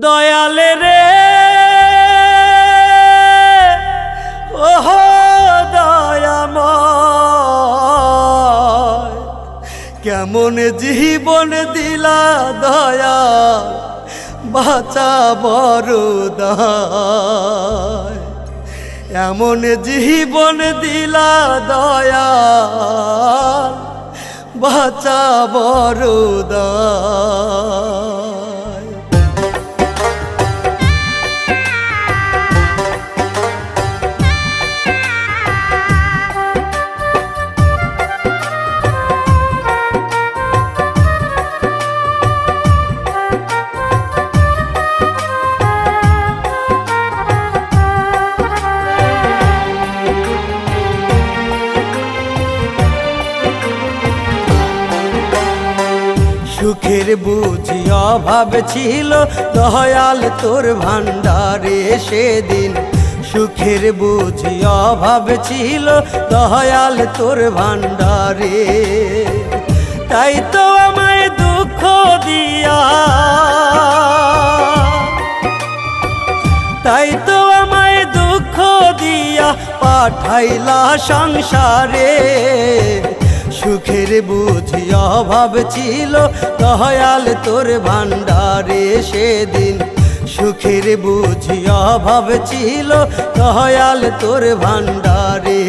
দয়ালে রে। ওহো, দয়াময়। কেমন জীবন দিলা দয়া বাঁচা বড় এমন জীবন দিলা দয়া বাঁচা বড় সুখের বুঝি অভাব ছিল। দয়াল তোর ভান্ডারে সেদিন সুখের বুঝি অভাব ছিল। দয়াল তোর ভান্ডারে তাই তো আমায় দুঃখ দিয়া। তাই তো আমায় দুঃখ দিয়া পাঠাইলা সংসারে। বুঝি অভাব ছিল দয়াল তোর ভান্ডারে সেদিন। সুখের বুঝি অভাব ছিল দয়াল তোর ভান্ডারে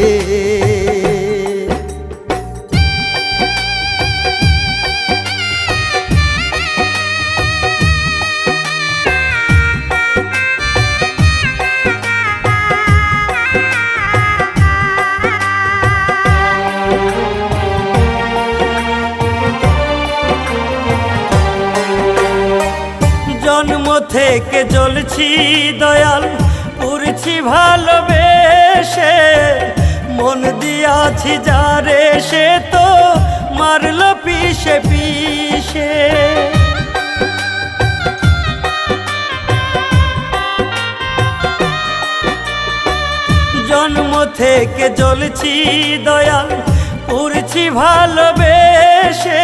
থেকে জ্বলছি দয়াল পুরছি ভালোবেসে। মন দিয়াছি যারে, সে তো মারল পিসে পিসে জন্ম থেকে জ্বলছি দয়াল পুরছি ভালোবেসে।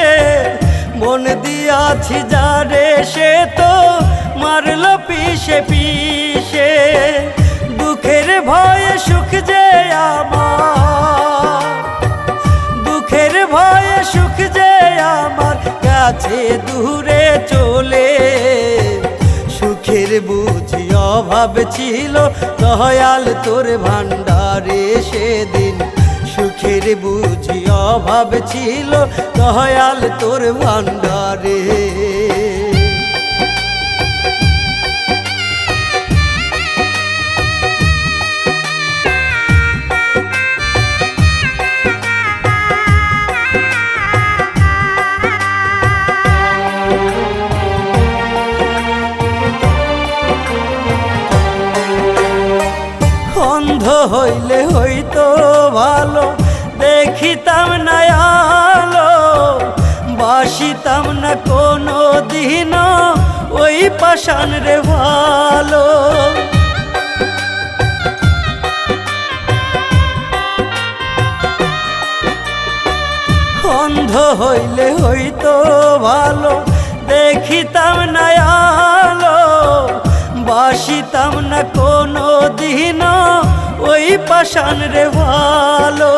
মন দিয়াছি যারে, সে পিসে পিসে দুঃখের ভয়ে সুখ যে আমার। দুঃখের ভয়ে সুখ যে আমার, কাছে দূরে চলে। সুখের বুঝি অভাব ছিল, দয়াল তোর ভান্ডারে সেদিন। সুখের বুঝি অভাব ছিল, দয়াল তোর ভান্ডারে অন্ধ হইলে হইতো ভালো। দেখিতাম না আলো, বাসিতাম না কোনো দিন ওই পাষাণ রে ভালো। অন্ধ হইলে হইতো ভালো, দেখিতাম না বাসিতাম না কোনো দিন ওই পাষাণ রে ভালো।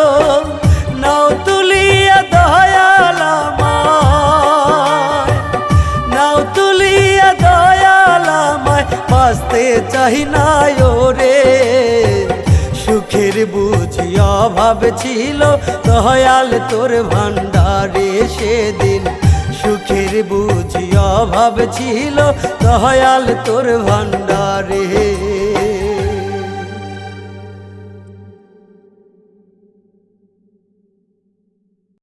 নাও তুলিয়া দয়াল নাও তুলিয়া দয়াল বাঁচতে চাই না ওরে সুখের বুঝি অভাব ছিল, দয়াল তোর ভান্ডারে সেদিন। সুখের বুঝি অভাব ছিল, দয়াল তোর ভান্ডারে